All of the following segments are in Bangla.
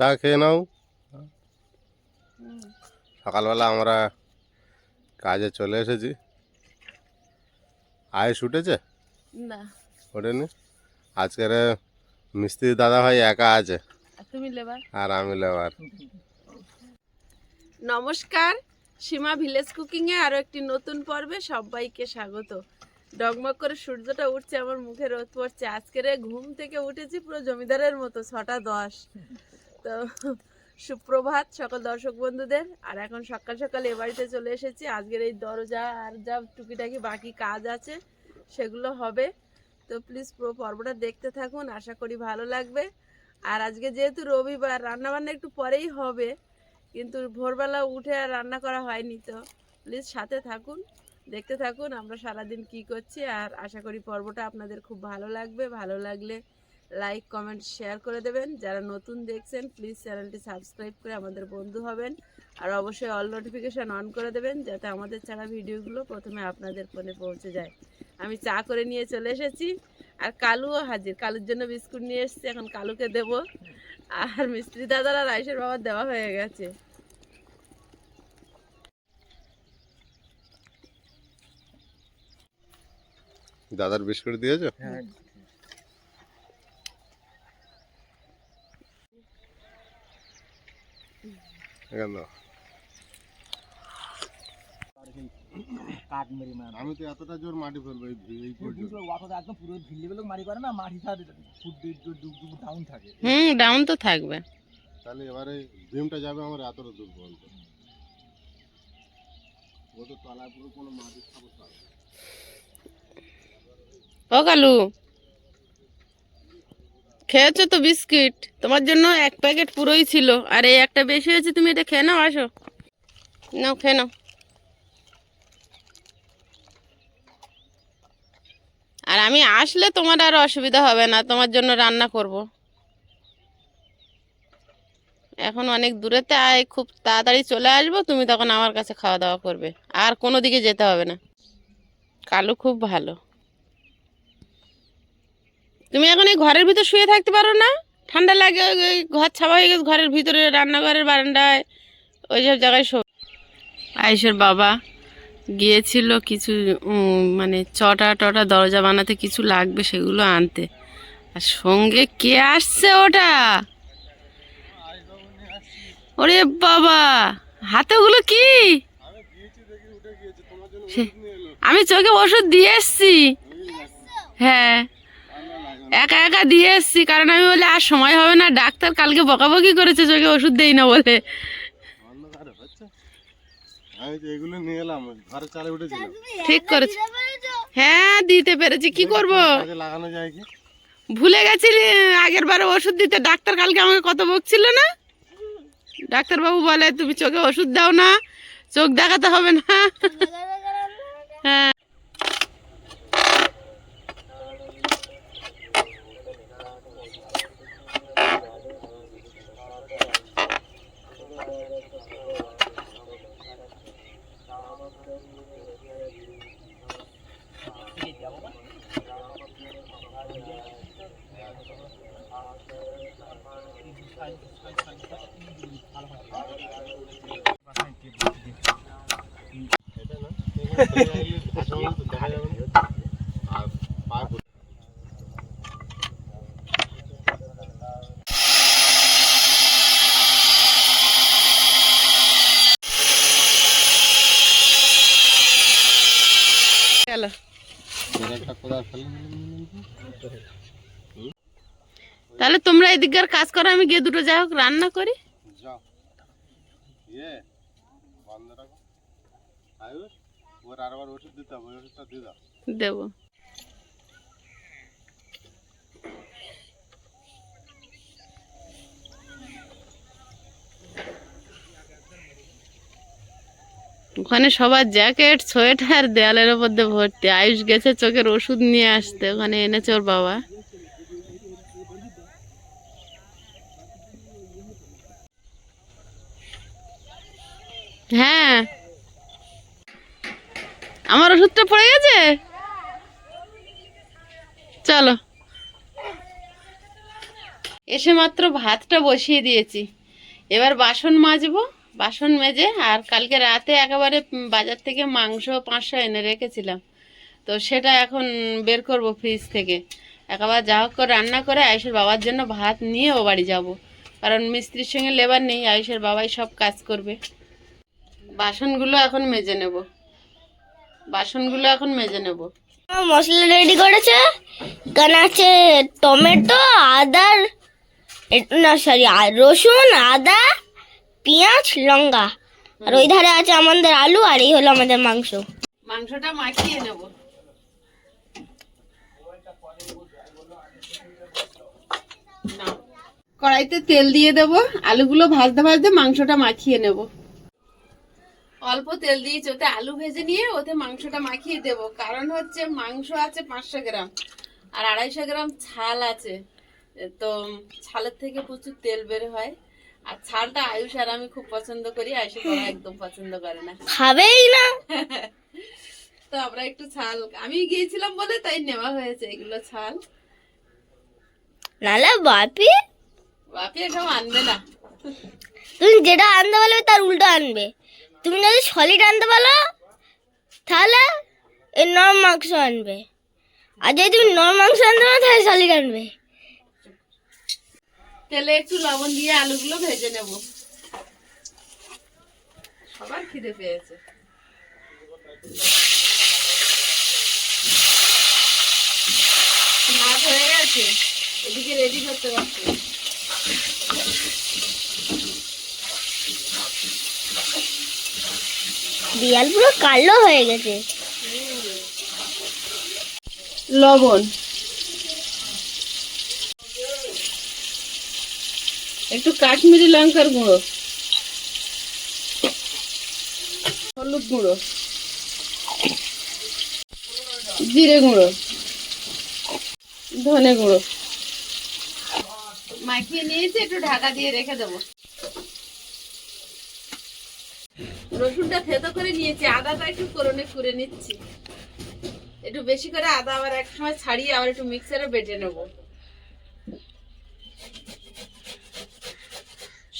চা খেয়ে নাও। সকালবেলা আমরা কাজে চলে এসেছি। আয়েস উঠেছে? না। ওঠেনি? আজকের মিস্ত্রি দাদা ভাই একা আছে। আর তুমি লেবার? আর আমি লেবার। নমস্কার সীমা ভিলেজ কুকিংয়ে আরও একটি নতুন পর্বে সবাইকে স্বাগত। ডগমগ করে সূর্যটা উঠছে আমার মুখে রোদ পড়ছে। আজকের ঘুম থেকে উঠেছি পুরো জমিদারের মতো ছটা দশ। তো সুপ্রভাত সকল দর্শক বন্ধুদের। আর এখন সকাল সকাল এ বাড়িতে চলে এসেছি। আজকের এই দরজা আর যা টুকিটাকি বাকি কাজ আছে, সেগুলো হবে। তো প্লিজ পুরো পর্বটা দেখতে থাকুন, আশা করি ভালো লাগবে। আর আজকে যেহেতু রবিবার, রান্নাবান্না একটু পরেই হবে, কিন্তু ভোরবেলা উঠে আর রান্না করা হয়নি তো। প্লিজ সাথে থাকুন, দেখতে থাকুন আমরা সারাদিন কি করছি। আর আশা করি পর্বটা আপনাদের খুব ভালো লাগবে, ভালো লাগলে লাইক কমেন্ট শেয়ার করে দেবেন। যারা নতুন দেখছেন প্লিজ চ্যানেলটি সাবস্ক্রাইব করে আমাদের বন্ধু হবেন। আর অবশ্যই অল নোটিফিকেশান অন করে দেবেন যাতে আমাদের ছাড়া ভিডিওগুলো প্রথমে আপনাদের ফোনে পৌঁছে যায়। আমি চা করে নিয়ে চলে এসেছি। আর কালুও হাজির। কালুর জন্য বিস্কুট নিয়ে এসেছি এখন কালুকে দেবো। আর মিস্ত্রি দাদার আর আইসের বাবার দেওয়া হয়ে গেছে। দাদার বিস্কুট দিয়েছ? এখানে আমি তো এতটা জোর মাটি ফেলব এই এই পর্যন্ত। ওয়াকটা একদম পুরো ভিল্লি বেলক মারি করে না মাটি সাথে ফুট ডুব ডুব ডাউন থাকে। হুম ডাউন তো থাকবে। তাহলে এবারে ভীমটা যাবে আমার এতটা দূর পর্যন্ত। ও তো তলায় পুরো কোনো মাটি খাব ও কালু খেয়েছো তো বিস্কিট? তোমার জন্য এক প্যাকেট পুরোই ছিল। আর এই একটা বেশি হয়েছে, তুমি এটা খেয়ে নাও, আসো। নাও, খেয়ে নাও। আর আমি আসলে তোমার আর অসুবিধা হবে না, তোমার জন্য রান্না করব। এখন অনেক দূরেতে, আয়, খুব তাড়াতাড়ি চলে আসব, তুমি তখন আমার কাছে খাওয়া দাওয়া করবে। আর কোনো দিকে যেতে হবে না। কালু খুব ভালো। তুমি এখন এই ঘরের ভিতর শুয়ে থাকতে পারো না? ঠান্ডা লাগে, ওই- ঘর ছাপা হয়ে গেছে, ঘরের ভিতরে, রান্নাঘরের বারান্দায়, ওই সব জায়গায় শো আয়েশের বাবা গিয়েছিল কিছু মানে চটা টটা দরজা বানাতে কিছু লাগবে সেগুলো আনতে। আর সঙ্গে কে আসছে ওটা? ওরে বাবা হাতে ওগুলো কি আমি চোখে ওষুধ দিয়ে এসছি। হ্যাঁ। একা একা দিয়ে এসছি কারণ আমি বলে আর সময় হবে না ডাক্তার কালকে বকাবকি করেছে চোখে ওষুধ দেই না বলে। ঠিক করেছে। হ্যাঁ দিতে পেরেছি কি করব? কাজে লাগানো যায় কি? ভুলে গেছিলি আগের বারে ওষুধ দিতে ডাক্তার কালকে আমাকে কত বকছিল না? ডাক্তারবাবু বলে তুমি চোখে ওষুধ দাও না। চোখ দেখাতে হবে না? হ্যাঁ। তাহলে তোমরা এদিককার কাজ করো আমি গিয়ে দুটো যাই হোক রান্না করি। যাও ইয়ে বন্ধ রাখো আয়ুষ ওর আরবার ওষুধ দিতে হবে ওই ওষুধটা দিয়ে দাও দেবো ওখানে সবার জ্যাকেট, সোয়েটার, দেয়ালের ওপর দিয়ে ভর্তি। আয়ুষ গেছে চোখের ওষুধ নিয়ে আসতে, ওখানে এনেছে ওর বাবা। হ্যাঁ। আমার ওষুধটা পড়ে গেছে? চলো। এসে মাত্র ভাতটা বসিয়ে দিয়েছি। এবার বাসন মাজবো। বাসন মেজে আর কালকে রাতে একেবারে বাজার থেকে মাংস পাঁচশো এনে রেখেছিলাম। তো সেটা এখন বের করব ফ্রিজ থেকে। একেবারে যা হোক করে রান্না করে আয়ুষের বাবার জন্য ভাত নিয়ে ও বাড়ি যাব। কারণ মিস্ত্রির সঙ্গে লেবার নেই, আয়ুষের বাবাই সব কাজ করবে। বাসনগুলো এখন মেজে নেব। বাসনগুলো এখন মেজে নেব। মশলা রেডি করেছে? এখানে আছে টমেটো আদার সরি রসুন, আদা পেঁয়াজ, লঙ্কা। আর ওই ধারে আছে আমাদের আলু, আর এই হলো আমাদের মাংস। মাংসটা মাখিয়ে নেব। কড়াইতে তেল দিয়ে দেব। আলুগুলো ভাজতে ভাজতে মাংসটা মাখিয়ে নেব। অল্প তেল দিয়েছি, ওতে আলু ভেজে নিয়ে ওতে মাংসটা মাখিয়ে দেব। কারণ হচ্ছে মাংস আছে পাঁচশো গ্রাম, আর আড়াইশো গ্রাম ছাল আছে। তো ছালের থেকে প্রচুর তেল বের হয়। আর ছালটা আয়ুষ আর আমি খুব পছন্দ করি আয়ুষ একদম পছন্দ করে না। খাবেই না। তো আমরা একটু ছাল আমি গিয়েছিলাম বলে তাই নেওয়া হয়েছে এগুলো ছাল। নালে বাপি? বাপি এসব আনবে না। তুমি যেটা আনতে বলবে তার উল্টো আনবে। তুমি যদি সলিড আনতে বলো তাহলে এই নরম মাংস আনবে। আর যদি তুমি নরম মাংস আনতে পারো তাহলে সলিড আনবে। তেলে একটু লবণ দিয়ে আলুগুলো ভেজে নেব। সবার খিদে পেয়েছে। ভাত হয়ে গেছে, এদিকে রেডি করতে পারছি বিয়াল পুরো কালো হয়ে গেছে। লবণ। একটু কাশ্মীরি লঙ্কার গুঁড়ো। হলুদ গুঁড়ো। জিরে গুঁড়ো। ধনে গুঁড়ো। মাখিয়ে নিয়েছি, একটু ঢাকা দিয়ে রেখে দেবো। রসুনটা থেতো করে নিয়েছি, আদাটা একটু করনে করে নিচ্ছি। একটু বেশি করে আদা আবার এক সময় ছাড়িয়ে আবার একটু মিক্সারে বেটে নেব।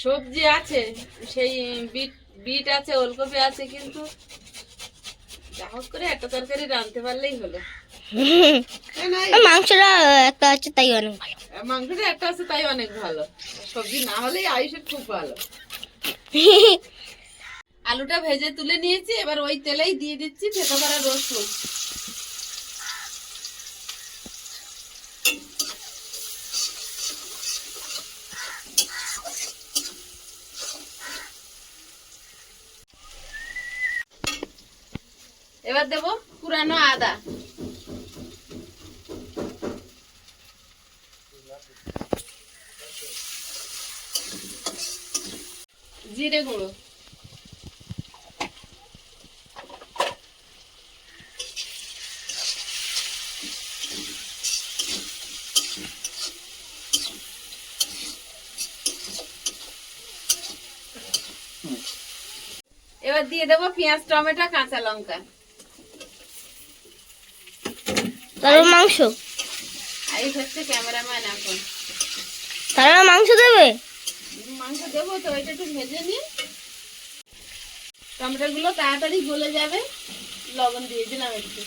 সবজি আছে সেই বিট বিট আছে ওলকপি আছে কিন্তু যা হোক করে একটা তরকারি রাঁধতে পারলেই হলো। মাংসটা একটা আছে তাই অনেক ভালো। মাংসটা একটা আছে তাই অনেক ভালো। সবজি না হলেই আয়ুষের খুব ভালো। আলুটা ভেজে তুলে নিয়েছি এবার ওই তেলেই দিয়ে দিচ্ছি থেতো করা রসুন। এবার দেব পুরানো আদা। জিরে গুঁড়ো। এবার দিয়ে দেবো পেঁয়াজ টমেটো কাঁচা লঙ্কা। তারপর মাংস। তারপর মাংস দেবে? মাংস দেবো তো ওইটা একটু ভেজে নিয়ে টমেটো গুলো তাড়াতাড়ি গলে যাবে। লবণ দিয়ে দিলাম একটু।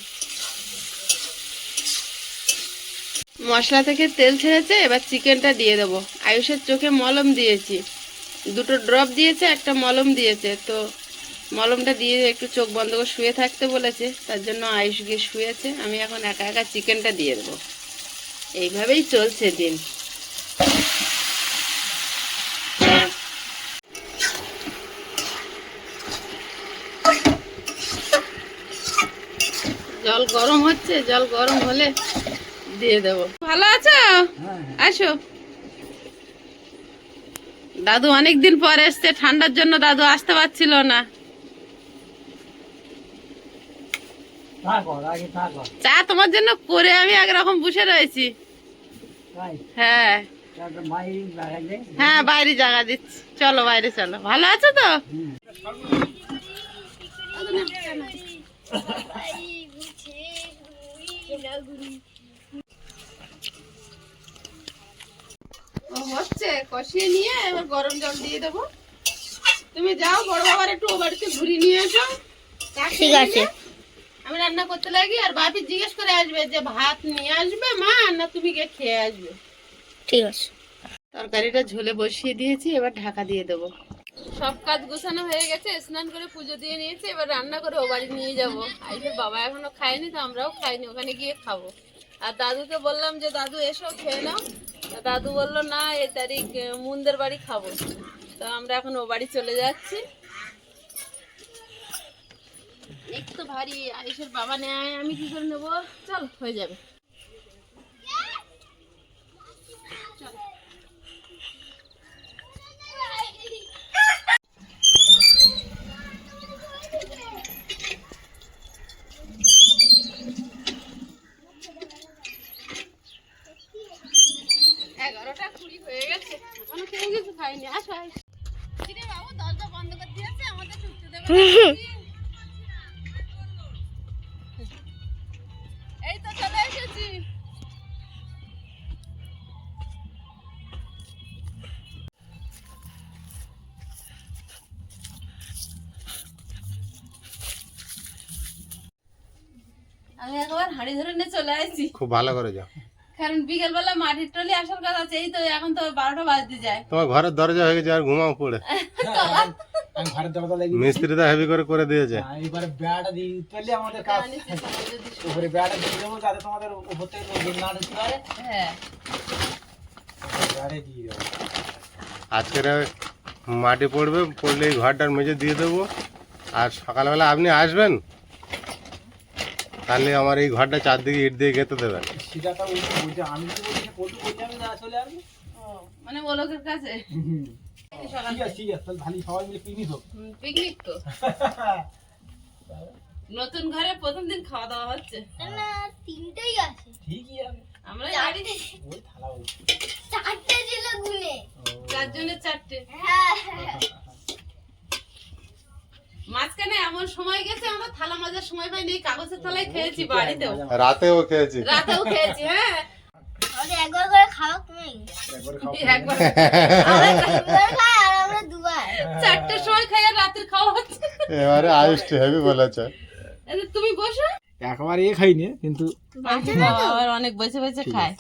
মশলা থেকে তেল ছেড়েছে এবার চিকেনটা দিয়ে দেবো। আয়ুষের চোখে মলম দিয়েছি। দুটো ড্রপ দিয়েছে একটা মলম দিয়েছে তো মলমটা দিয়ে একটু চোখ বন্ধ করে শুয়ে থাকতে বলেছে, তার জন্য আয়ুষ গিয়ে শুয়েছে, আমি এখন একা একা চিকেনটা দিয়ে দেবো। এইভাবেই চলছে দিন। জল গরম হচ্ছে, জল গরম হলে দিয়ে দেব। ভালো আছো? আসো। দাদু অনেক দিন পর এসছে, ঠান্ডার জন্য দাদু আসতে পারছিল না থাকো আগে থাকো চা তোমার জন্য করে আমি একরকম বসে রয়েছি। হ্যাঁ। হ্যাঁ বাইরে জায়গা দিচ্ছি। চলো বাইরে চলো। ভালো আছো তো? ও গেছে কষিয়ে নিয়ে এবার গরম জল দিয়ে দেবো। তুমি যাও বড় বাবার একটু ও বাড়িতে ঘুরিয়ে নিয়ে এসো। ঠিক আছে। আমি রান্না করতে লাগি আর বাপি জিজ্ঞেস করে আসবে যে ভাত নিয়ে আসবে মা না তুমি গিয়ে খেয়ে আসবে। ঠিক আছে। তরকারিটা ঝোলে বসিয়ে দিয়েছি এবার ঢাকা দিয়ে দেবো। সব কাজ গোছানো হয়ে গেছে স্নান করে পুজো দিয়ে নিয়েছি এবার রান্না করে ও বাড়ি নিয়ে যাব। আইলে বাবা এখনও খায়নি তো আমরাও খাইনি ওখানে গিয়ে খাব। আর দাদুকে বললাম যে দাদু এসো খেয়ে নাও। দাদু বলল না এ তারিখ মুন্দের বাড়ি খাব। তো আমরা এখন ও বাড়ি চলে যাচ্ছি। একটু ভারী আয়ুষের বাবা নেয় আমি কি করে নেব? চল হয়ে যাবে। এগারোটা কুড়ি হয়ে গেছে। এখনও কেউ কিছু খাইনি। আসো বাবু দরজা বন্ধ করে দিয়েছে? আমাদের ঢুকতে দেবে চলে আসছি খুব ভালো করে যাও। কারণ বিকেলবেলা মাটির টলি আসার কথা আছে এই তো এখন তো বারোটা বাজতে যায়। তোমার ঘরের দরজা হয়ে গেছে আর ঘুমাও পড়ে। ঘরের দরজা মিস্ত্রি তো হেভি করে করে দিয়েছে। হ্যাঁ, এবারে বেড়াটা আমাদের কাজ উপরে বেড়াটা দিয়ে দেবো যাতে তোমাদের উপর থেকে লোকজন না ঢুকতে পারে। হ্যাঁ। বেড়াটা দিয়ে দেবো। আজকের মাটি পড়বে পড়লে এই ঘরটার মেঝে দিয়ে দেবো। আর সকালবেলা আপনি আসবেন? তাহলে আমার এই ঘরটা চারদিকে ইট দিয়ে গেঁথে দেবেন সেটা তো ওই বলছে আমি যদি বলছি আমি না ও, মানে ওলোকের কাছে? ঠিক আছে ঠিক আছে ভালো সবাই মিলে পিকনিক হোক। পিকনিক তো। নতুন ঘরে প্রথম দিন খাওয়া দাওয়া হচ্ছে। না তিনটেই আছে। ঠিকই আছে। আমরা ওই থালা চারটে ছিল গুনে। চারজনের চারটে। হ্যাঁ। মাঝখানে এমন সময় গেছে আমরা থালা মাজার সময় পাইনি এই কাগজের থালায় খেয়েছি বাড়িতেও। রাতেও খেয়েছি। রাতেও খেয়েছি হ্যাঁ। একবার করে খাওয়া কমে একবার খাও একবার। দুবার আমরা দুবার। চারটের সময় খাই আর রাতের খাওয়া হচ্ছে। এবারে আয়ুষটি হেভি বলেছে। তুমি বসো। একবার এ খাইনি কিন্তু আবার অনেক বসে বসে খায়।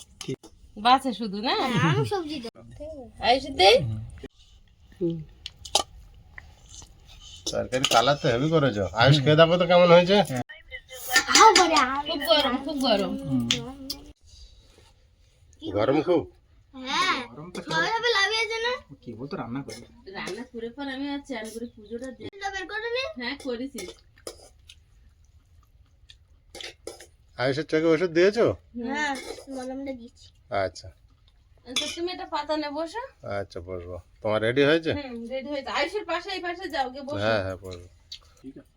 বাঁচে শুধু না? আমি সবজি দেবো। আয়ুষ দেই তরকারি কালার তো হেভি করেছ। আয়ুষ খেয়ে দেখো তো কেমন হয়েছে। খুব গরম খুব গরম গরম। খুব? হ্যাঁ গরম তো সবাই ভাবে লাভিয়েছে না? কি বলতো রান্না করি। রান্না করে পর আমি আর চান করে পুজোটা দিয়ে এটা বের করে নে। হ্যাঁ করেছি। আয়ুষের চোখে ওষুধ দিয়েছ? হ্যাঁ মলমটা আচ্ছা। তো তুমি একটা পাতা নে বসো। আচ্ছা বসবো। তোমার রেডি হয়েছে? হুম রেডি হয়েছে। আয়ুষের পাশে এই পাশে যাও গে বসো। হ্যাঁ হ্যাঁ বসবো। ঠিক আছে।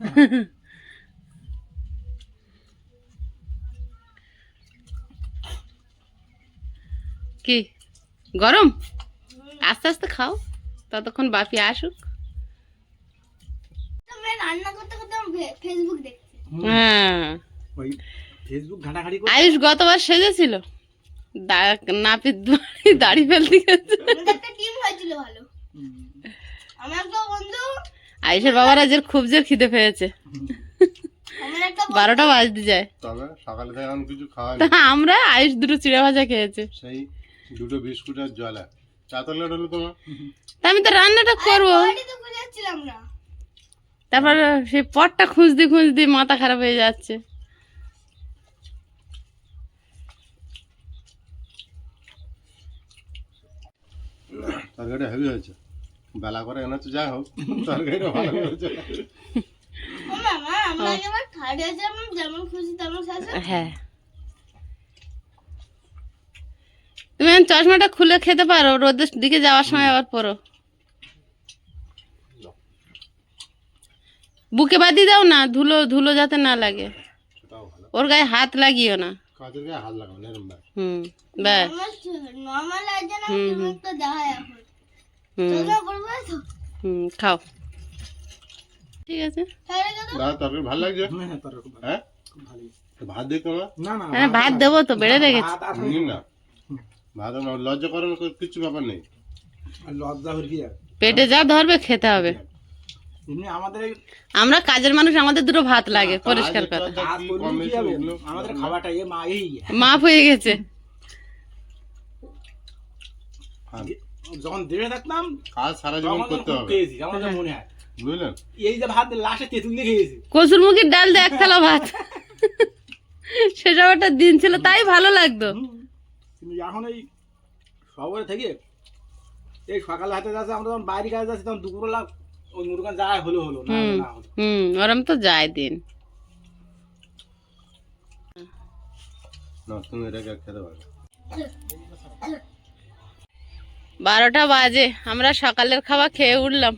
কি? গরম? আস্তে আস্তে খাও। ততক্ষণ বাপি আসুক। তুমি রান্না করতে করতে ফেসবুক দেখছি। হ্যাঁ। ফেসবুক ঘাটাঘাটি আয়ুষ গতবার সেজেছিল। নাপিত দাড়ি দাড়ি ফেলতে গেছে। আমাদের একটা টিম হয়েছিল ভালো আমার একটা বন্ধু আয়ুষের বাবার আজের খুব জোর খিদে পেয়েছে। বারোটা বাজতে যায়। তবে সকালে এখন কিছু খাওয়া আমরা আয়ুষ দুটো চিড়া ভাজা খেয়েছে। সেই দুটো বিস্কুট আর জলে চা তো লেট হলো তোমার? তা আমি তো রান্নাটা করব। বাড়ি তো খুঁজে যাচ্ছিলাম না। তারপর সেই পটটা খুঁজতে খুঁজতে মাথা খারাপ হয়ে যাচ্ছে। তরকারিটা হেভি হয়েছে। বেলা করে এনেছো যাই হোক তরকারিটা ভালো হয়েছে। শাসন হ্যাঁ। তুমি চশমাটা খুলে খেতে পারো রোদের দিকে যাওয়ার সময় আবার পরো। বুকে বাদি দাও না ধুলো ধুলো যাতে না লাগে। ওর গায়ে হাত লাগিও না। কাজের গায়ে হাত লাগাও নেরম ব্যাগ হুম ব্যাস। নর্মাল আছে না হুম, তুমি তো দেখায় এখন হুম। চলো করব তো? হুম খাও। ঠিক আছে। কত ভালো লাগছে? হ্যাঁ? হ্যাঁ হ্যাঁ ভাত দিই না না হ্যাঁ ভাত দেবো তো বেড়ে রেখেছি। ভাত না না লজ্জা করার কিছু ব্যাপার নেই। লজ্জা হয়ে পেটে যা ধরবে খেতে হবে। আমাদের আমরা কাজের মানুষ আমাদের দুটো ভাত লাগে পরিষ্কার কথা। লজ্জা কাজ কি করলে কম কি বেশি হবে? ওগুলো আমাদের খাবারটা এ মা এই মাপ হয়ে গেছে। যখন দেশে থাকতাম কাজ সারা জীবন করতে হবে। খেয়েছি আমার তো মনে হয়। বুঝলেন? এই যে ভাত লাশে তেঁতুল দিয়ে খেয়েছি। কসুর মুখির ডাল দিয়ে এক থালা ভাত। সেসব একটা দিন ছিল তাই ভালো লাগতো। কিন্তু এখন এই শহরে থেকে এই সকালে হাতে যাচ্ছে আমরা যখন বাইরে কাজে যাচ্ছি তখন দুপুরবেলা ওই মুরগান যায় হলো হলো না হুম না হলো। হুম ওরম তো যায় দিন। না তুমি এটাকে খেতে পারবে বারোটা বাজে আমরা সকালের খাবার খেয়ে উঠলাম।